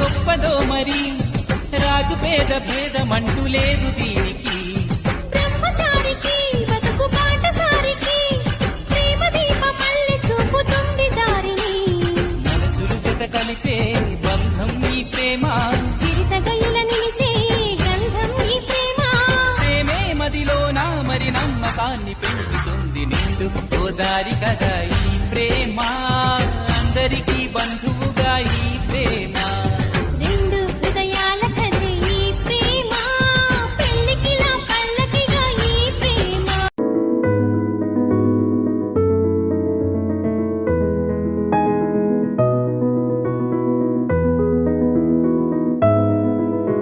గొప్పదో మరి. రాజు పేద భేదమంటూ లేదు దీనికి. కలిపే బంధం ఈ ప్రేమ. నిలిచే గంధం ఈ ప్రేమ. ప్రేమే మదిలోన మరి నమ్మకాన్ని పెంచుతుంది నిండు ఓ కదా ఈ ప్రేమ.